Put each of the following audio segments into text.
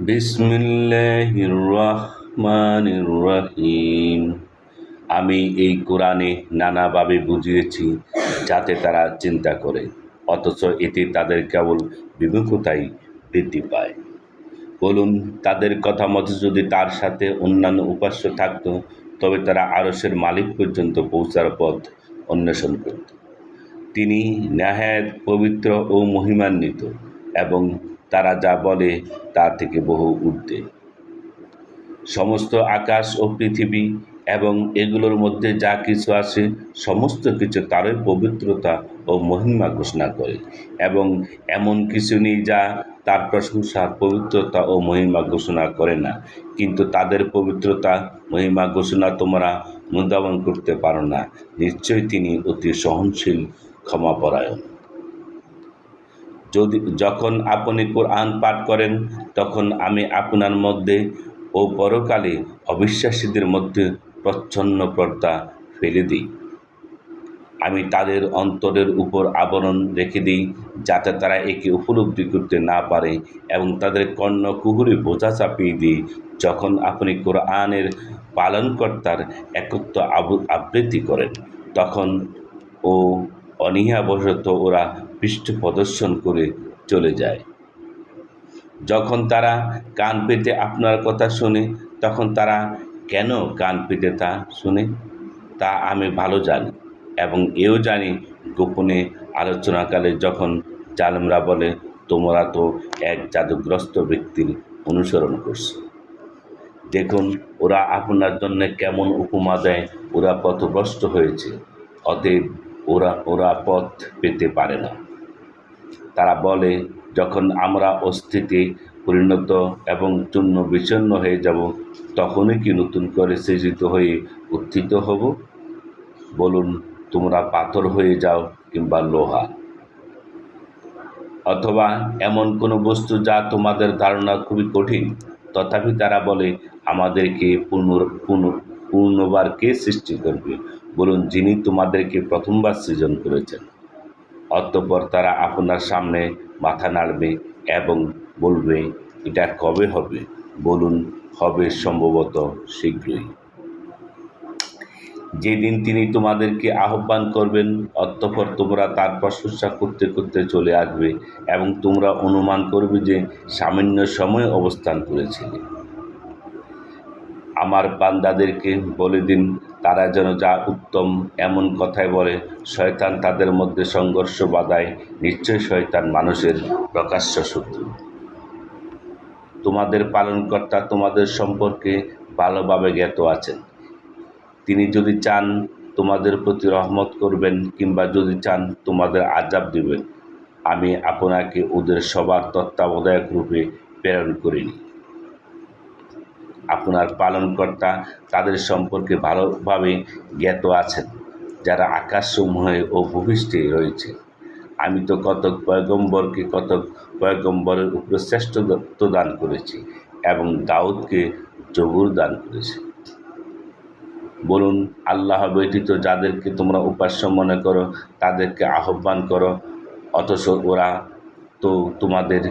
বিসমিল্লাহির রহমানির রহিম আমি এই কোরআনে নানাভাবে বুঝিয়েছি যাতে তারা চিন্তা করে, অথচ এতে তাদের কেবল বিমুখতাই বৃদ্ধি পায়। বলুন, তাদের কথা মতো যদি তার সাথে অন্যান্য উপাস্য থাকত, তবে তারা আরসের মালিক পর্যন্ত পৌঁছার পথ অন্বেষণ করত। তিনি ন্যাহায়ত পবিত্র ও মহিমান্বিত এবং তারা যা বলে তা থেকে বহু ঊর্ধ্বে সমস্ত আকাশ ও পৃথিবী এবং এগুলোর মধ্যে যা কিছু আছে, সমস্ত কিছু তারই পবিত্রতা ও মহিমা ঘোষণা করে এবং এমন কিছু নেই যা তার প্রশংসা, পবিত্রতা ও মহিমা ঘোষণা করে না। কিন্তু তাদের পবিত্রতা, মহিমা ঘোষণা তোমরা মুদাবন করতে পারো না। নিশ্চয়ই তিনি অতি সহনশীল ক্ষমাপরায়ণ। যদি, যখন আপনি কোরআন পাঠ করেন, তখন আমি আপনার মধ্যে ও পরকালে অবিশ্বাসীদের মধ্যে প্রচ্ছন্ন পর্দা ফেলে দিই। আমি তাদের অন্তরের উপর আবরণ রেখে দিই, যাতে তারা একে উপলব্ধি করতে না পারে এবং তাদের কর্ণ কুহুরে বোঝা চাপিয়ে দিই। যখন আপনি কোরআনের পালনকর্তার একত্র আবু, আবৃত্তি করেন, তখন ও অনীহাবশত ওরা পৃষ্ঠ প্রদর্শন করে চলে যায়। যখন তারা কান পেতে আপনার কথা শোনে, তখন তারা কেন কান পেতে তা শুনে? তা আমি ভালো জানি এবং এও জানি গোপনে আলোচনাকালে যখন জালেমরা বলে, তোমরা তো এক জাদুগ্রস্ত ব্যক্তির অনুসরণ করছ। দেখুন, ওরা আপনার জন্য কেমন উপমা দেয়, ওরা পথভ্রষ্ট হয়েছে, অতএব ওরা ওরা পথ পেতে পারে না। তারা বলে, যখন আমরা অস্থিতি, পরিণত এবং চূর্ণ বিচ্ছন্ন হয়ে যাব, তখনই কি নতুন করে সৃজিত হয়ে উত্থিত হব? বলুন, তোমরা পাথর হয়ে যাও কিংবা লোহা। অথবা এমন কোনো বস্তু যা তোমাদের ধারণা খুবই কঠিন। তথাপি তারা বলে, আমাদেরকে পুনর পুনর পূর্ণবার কে সৃষ্টি করবে? বলুন, যিনি তোমাদেরকে প্রথমবার সৃজন করেছেন। অতঃপর তারা আপনার সামনে মাথা নাড়বে এবং বলবে, এটা কবে হবে? বলুন, হবে সম্ভবত শীঘ্রই। যেদিন তিনি তোমাদেরকে আহ্বান করবেন, অতঃপর তোমরা তার প্রশংসা করতে করতে চলে আসবে এবং তোমরা অনুমান করবে যে সামান্য সময় অবস্থান করেছিলে। আমার বান্দাদেরকে বলে দিন, তারা যেন যা উত্তম এমন কথাই বলে। শয়তান তাদের মধ্যে সংঘর্ষ বাধায় নিশ্চয় শয়তান মানুষের প্রকাশ্য শত্রু। তোমাদের পালনকর্তা তোমাদের সম্পর্কে ভালোভাবে জ্ঞাত আছেন। তিনি যদি চান তোমাদের প্রতি রহমত করবেন, কিংবা যদি চান তোমাদের আজাব দিবেন, আমি আপনাকে ওদের সবার তত্ত্বাবধায়ক রূপে প্রেরণ করিনি। আপনার পালনকর্তা তাদের সম্পর্কে ভালোভাবে জ্ঞাত আছেন, যারা আকাশসমূহে ও ভূপৃষ্ঠে রয়েছে। আমি তো কতক পয়গম্বরকে কতক পয়গম্বরের উপরে শ্রেষ্ঠত্ব দান করেছি এবং দাউদকে জবুর দান করেছি। বলুন, আল্লাহ ব্যতীত যাদেরকে তোমরা উপাস্য মনে করো, তাদেরকে আহ্বান করো, অথচ ওরা তো তোমাদের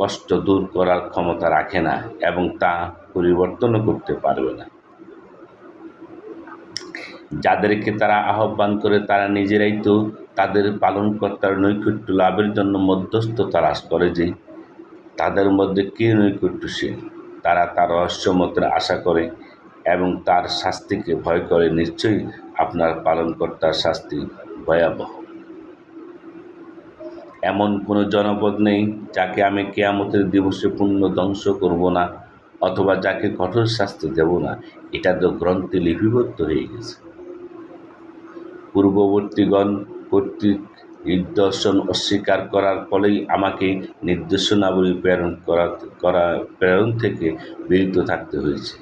কষ্ট দূর করার ক্ষমতা রাখে না এবং তা পরিবর্তনও করতে পারবে না। যাদেরকে তারা আহ্বান করে তারা নিজেরাই তো তাদের পালনকর্তার নৈকট্য লাভের জন্য মধ্যস্থ তালাশ করে যে তাদের মধ্যে কে নৈকট্যশীল? তারা তার রহস্যমতের আশা করে এবং তার শাস্তিকে ভয় করে। নিশ্চয়ই আপনার পালনকর্তার শাস্তি ভয়াবহ। এমন কোনো জনপদ নেই যাকে আমি কেয়ামতের দিবসে পূর্ণ ধ্বংস করব না অথবা যাকে কঠোর শাস্তি দেব না। এটা তো গ্রন্থে লিপিবদ্ধ হয়ে গেছে। পূর্ববর্তীগণ কর্তৃক নির্দর্শন অস্বীকার করার ফলেই আমাকে নির্দেশনাবলী প্রেরণ করা করা, প্রেরণ থেকে বিরত থাকতে হয়েছে।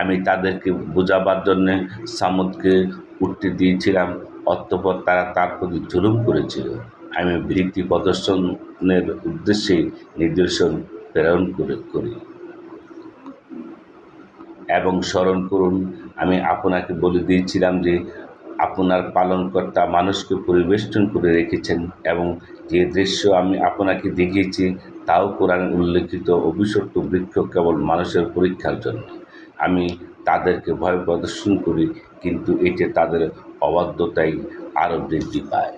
আমি তাদেরকে বোঝাবার জন্যে সামুদকে উঠতে দিয়েছিলাম, অতঃপর তারা তার প্রতি জুলুম করেছিল। আমি বৃত্তি প্রদর্শনের উদ্দেশ্যে নির্দেশন প্রেরণ করে করি। এবং স্মরণ করুন, আমি আপনাকে বলে দিয়েছিলাম যে আপনার পালনকর্তা মানুষকে পরিবেষ্টন করে রেখেছেন এবং যে দৃশ্য আমি আপনাকে দেখিয়েছি তাও কোরআন উল্লেখিত অভিশপ্ত বৃক্ষ কেবল মানুষের পরীক্ষার জন্য। আমি তাদেরকে ভয় প্রদর্শন করি, কিন্তু এতে তাদের অবাধ্যতাই আরও বৃদ্ধি পায়।